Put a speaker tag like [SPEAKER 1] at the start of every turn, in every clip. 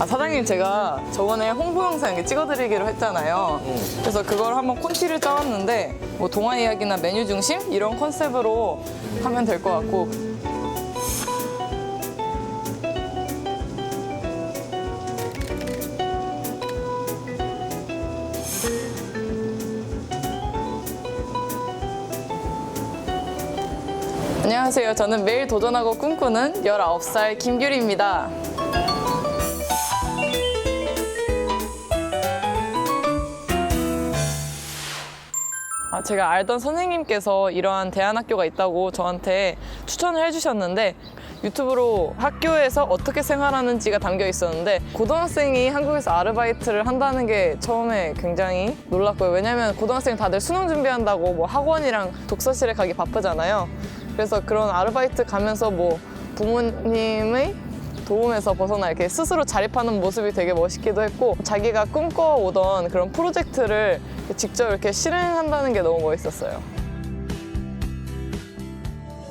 [SPEAKER 1] 아 사장님 제가 저번에 홍보 영상 찍어드리기로 했잖아요. 그래서 그걸 한번 콘티를 짜왔는데 뭐 동화 이야기나 메뉴 중심 이런 컨셉으로 하면 될 것 같고 안녕하세요. 저는 매일 도전하고 꿈꾸는 19살 김규리입니다. 아, 제가 알던 선생님께서 이러한 대안학교가 있다고 저한테 추천을 해주셨는데 유튜브로 학교에서 어떻게 생활하는지가 담겨 있었는데 고등학생이 한국에서 아르바이트를 한다는 게 처음에 굉장히 놀랐고요. 왜냐면 고등학생 다들 수능 준비한다고 뭐 학원이랑 독서실에 가기 바쁘잖아요. 그래서 그런 아르바이트 가면서 뭐 부모님의 도움에서 벗어나 이렇게 스스로 자립하는 모습이 되게 멋있기도 했고 자기가 꿈꿔오던 그런 프로젝트를 직접 이렇게 실행한다는 게 너무 멋있었어요.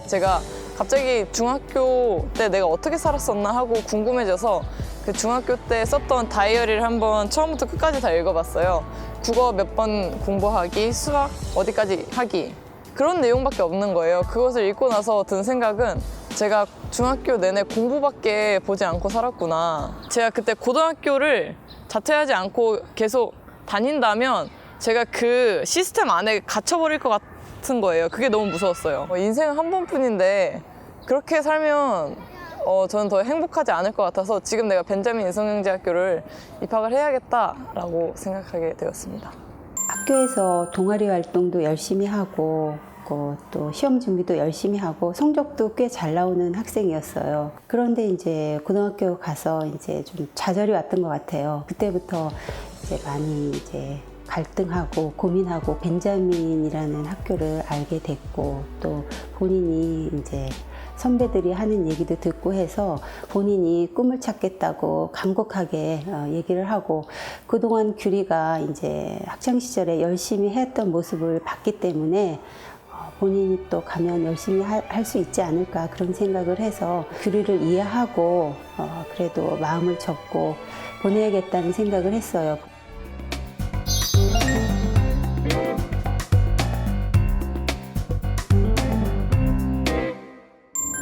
[SPEAKER 1] 제가 갑자기 중학교 때 내가 어떻게 살았었나 하고 궁금해져서 그 중학교 때 썼던 다이어리를 한번 처음부터 끝까지 다 읽어봤어요. 국어 몇 번 공부하기, 수학 어디까지 하기. 그런 내용밖에 없는 거예요. 그것을 읽고 나서 든 생각은 제가 중학교 내내 공부밖에 보지 않고 살았구나. 제가 그때 고등학교를 자퇴하지 않고 계속 다닌다면 제가 그 시스템 안에 갇혀버릴 것 같은 거예요. 그게 너무 무서웠어요. 어, 인생은 한 번뿐인데 그렇게 살면 어, 저는 더 행복하지 않을 것 같아서 지금 내가 벤자민 인성경제학교를 입학을 해야겠다라고 생각하게 되었습니다.
[SPEAKER 2] 학교에서 동아리 활동도 열심히 하고 그또 시험 준비도 열심히 하고 성적도 꽤 잘 나오는 학생이었어요. 그런데 이제 고등학교 가서 이제 좀 좌절이 왔던 것 같아요. 그때부터 이제 많이 이제 갈등하고 고민하고 벤자민이라는 학교를 알게 됐고 또 본인이 이제 선배들이 하는 얘기도 듣고 해서 본인이 꿈을 찾겠다고 간곡하게 어, 얘기를 하고 그동안 규리가 이제 학창 시절에 열심히 했던 모습을 봤기 때문에 어, 본인이 또 가면 열심히 할 수 있지 않을까 그런 생각을 해서 규리를 이해하고 어, 그래도 마음을 접고 보내야겠다는 생각을 했어요.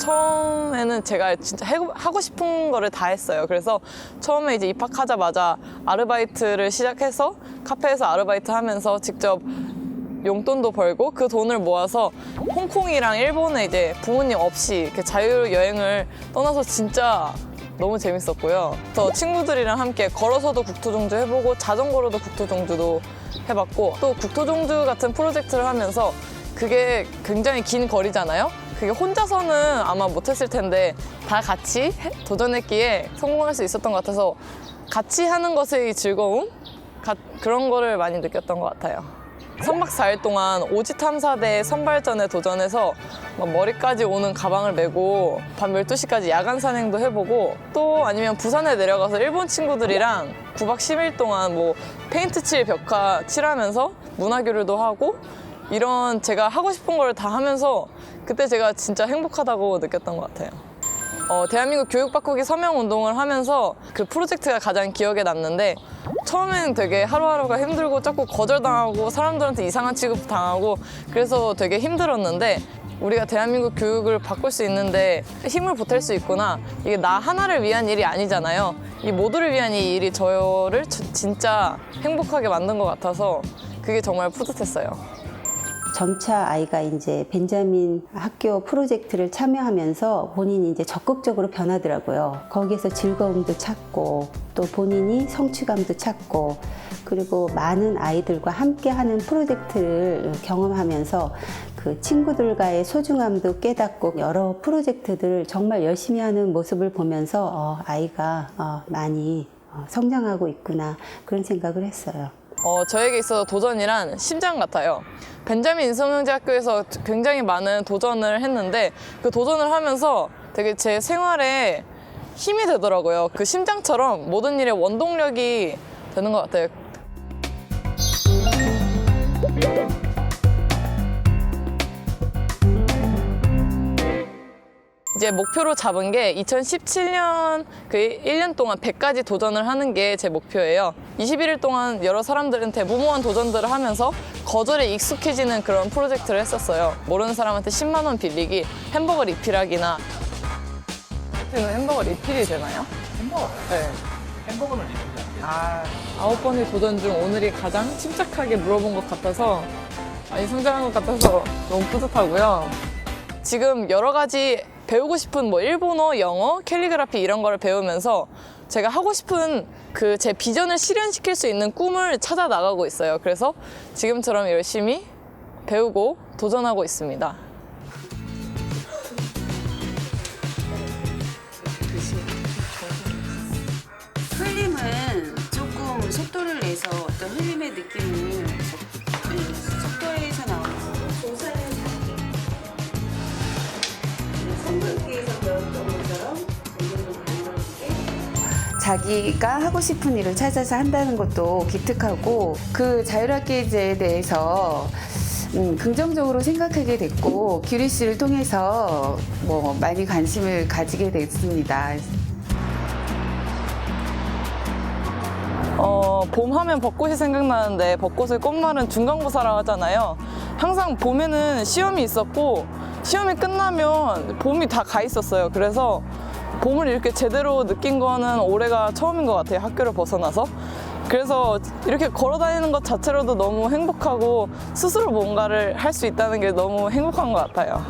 [SPEAKER 1] 처음에는 제가 진짜 해- 하고 싶은 거를 다 했어요. 그래서 처음에 이제 입학하자마자 아르바이트를 시작해서 카페에서 아르바이트 하면서 직접 용돈도 벌고 그 돈을 모아서 홍콩이랑 일본에 이제 부모님 없이 이렇게 자유 여행을 떠나서 진짜 너무 재밌었고요. 또 친구들이랑 함께 걸어서도 국토종주 해보고 자전거로도 국토종주도 해봤고 또 국토종주 같은 프로젝트를 하면서 그게 굉장히 긴 거리잖아요. 그게 혼자서는 아마 못했을 텐데 다 같이 해- 도전했기에 성공할 수 있었던 것 같아서 같이 하는 것의 즐거움 가- 그런 거를 많이 느꼈던 것 같아요. 3박 4일 동안 오지 탐사대 선발전에 도전해서 막 머리까지 오는 가방을 메고 밤 12시까지 야간 산행도 해보고 또 아니면 부산에 내려가서 일본 친구들이랑 9박 10일 동안 뭐 페인트 칠 벽화 칠하면서 문화 교류도 하고 이런 제가 하고 싶은 걸 다 하면서 그때 제가 진짜 행복하다고 느꼈던 것 같아요. 어, 대한민국 교육 바꾸기 서명 운동을 하면서 그 프로젝트가 가장 기억에 남는데 처음에는 되게 하루하루가 힘들고 자꾸 거절당하고 사람들한테 이상한 취급 당하고 그래서 되게 힘들었는데 우리가 대한민국 교육을 바꿀 수 있는데 힘을 보탤 수 있구나 이게 나 하나를 위한 일이 아니잖아요 이 모두를 위한 이 일이 저를 저- 진짜 행복하게 만든 것 같아서 그게 정말 뿌듯했어요.
[SPEAKER 2] 점차 아이가 이제 벤자민 학교 프로젝트를 참여하면서 본인이 이제 적극적으로 변하더라고요. 거기에서 즐거움도 찾고 또 본인이 성취감도 찾고 그리고 많은 아이들과 함께 하는 프로젝트를 경험하면서 그 친구들과의 소중함도 깨닫고 여러 프로젝트들을 정말 열심히 하는 모습을 보면서 어, 아이가 어, 많이 어, 성장하고 있구나 그런 생각을 했어요.
[SPEAKER 1] 어, 저에게 있어서 도전이란 심장 같아요. 벤자민 인성경제학교에서 굉장히 많은 도전을 했는데 그 도전을 하면서 되게 제 생활에 힘이 되더라고요. 그 심장처럼 모든 일에 원동력이 되는 것 같아요. 이제 목표로 잡은 게 2017년 그 1년 동안 100가지 도전을 하는 게 제 목표예요. 21일 동안 여러 사람들한테 무모한 도전들을 하면서 거절에 익숙해지는 그런 프로젝트를 했었어요. 모르는 사람한테 10만 원 빌리기, 햄버거 리필하기나. 는 햄버거 리필이 되나요?
[SPEAKER 3] 햄버거.
[SPEAKER 1] 네.
[SPEAKER 3] 햄버거는 리필이 안 돼. 아,
[SPEAKER 1] 아홉 번의 도전 중 오늘이 가장 침착하게 물어본 것 같아서 많이 성장한 것 같아서 너무 뿌듯하고요. 지금 여러 가지 배우고 싶은 뭐 일본어, 영어, 캘리그라피 이런 거를 배우면서 제가 하고 싶은 그 제 비전을 실현시킬 수 있는 꿈을 찾아 나가고 있어요. 그래서 지금처럼 열심히 배우고 도전하고 있습니다.
[SPEAKER 2] 자기가 하고 싶은 일을 찾아서 한다는 것도 기특하고 그 자율학기제에 대해서 음, 긍정적으로 생각하게 됐고 규리 씨를 통해서 뭐 많이 관심을 가지게 됐습니다.
[SPEAKER 1] 어, 봄 하면 벚꽃이 생각나는데 벚꽃을 꽃말은 중간고사라고 하잖아요. 항상 봄에는 시험이 있었고 시험이 끝나면 봄이 다 가 있었어요. 그래서 봄을 이렇게 제대로 느낀 거는 올해가 처음인 것 같아요. 학교를 벗어나서. 그래서 이렇게 걸어 다니는 것 자체로도 너무 행복하고 스스로 뭔가를 할 수 있다는 게 너무 행복한 것 같아요.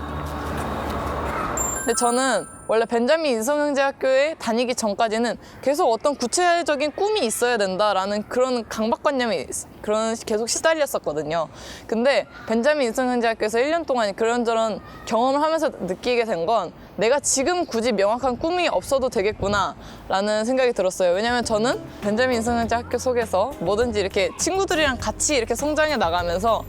[SPEAKER 1] 근데 저는 원래 벤자민 인성영재학교에 다니기 전까지는 계속 어떤 구체적인 꿈이 있어야 된다라는 그런 강박관념이 그런 계속 시달렸었거든요. 근데 벤자민 인성영재학교에서 1년 동안 그런저런 경험을 하면서 느끼게 된 건 내가 지금 굳이 명확한 꿈이 없어도 되겠구나라는 생각이 들었어요. 왜냐면 저는 벤자민 인성영재학교 속에서 뭐든지 이렇게 친구들이랑 같이 이렇게 성장해 나가면서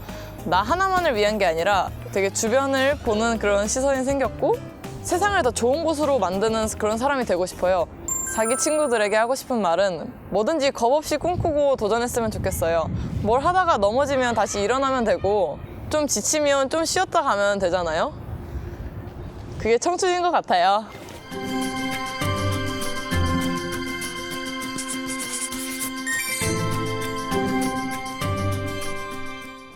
[SPEAKER 1] 나 하나만을 위한 게 아니라 되게 주변을 보는 그런 시선이 생겼고 세상을 더 좋은 곳으로 만드는 그런 사람이 되고 싶어요. 자기 친구들에게 하고 싶은 말은 뭐든지 겁 없이 꿈꾸고 도전했으면 좋겠어요. 뭘 하다가 넘어지면 다시 일어나면 되고 좀 지치면 좀 쉬었다 가면 되잖아요. 그게 청춘인 것 같아요.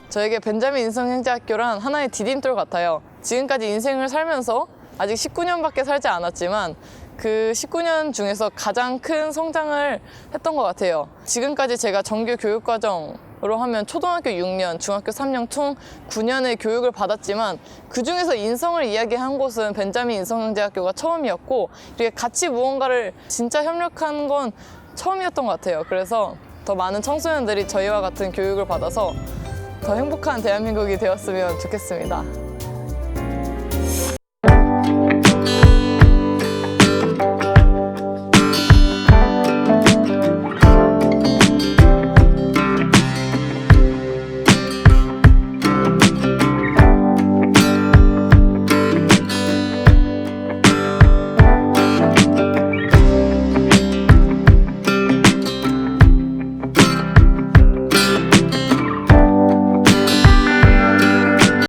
[SPEAKER 1] 저에게 벤자민 인성형제학교란 하나의 디딤돌 같아요. 지금까지 인생을 살면서 아직 19년밖에 살지 않았지만 그 19년 중에서 가장 큰 성장을 했던 것 같아요. 지금까지 제가 정규 교육과정 으로 하면 초등학교 6년, 중학교 3년 총 9년의 교육을 받았지만 그 중에서 인성을 이야기한 곳은 벤자민 인성형제학교가 처음이었고 이렇게 같이 무언가를 진짜 협력한 건 처음이었던 것 같아요. 그래서 더 많은 청소년들이 저희와 같은 교육을 받아서 더 행복한 대한민국이 되었으면 좋겠습니다.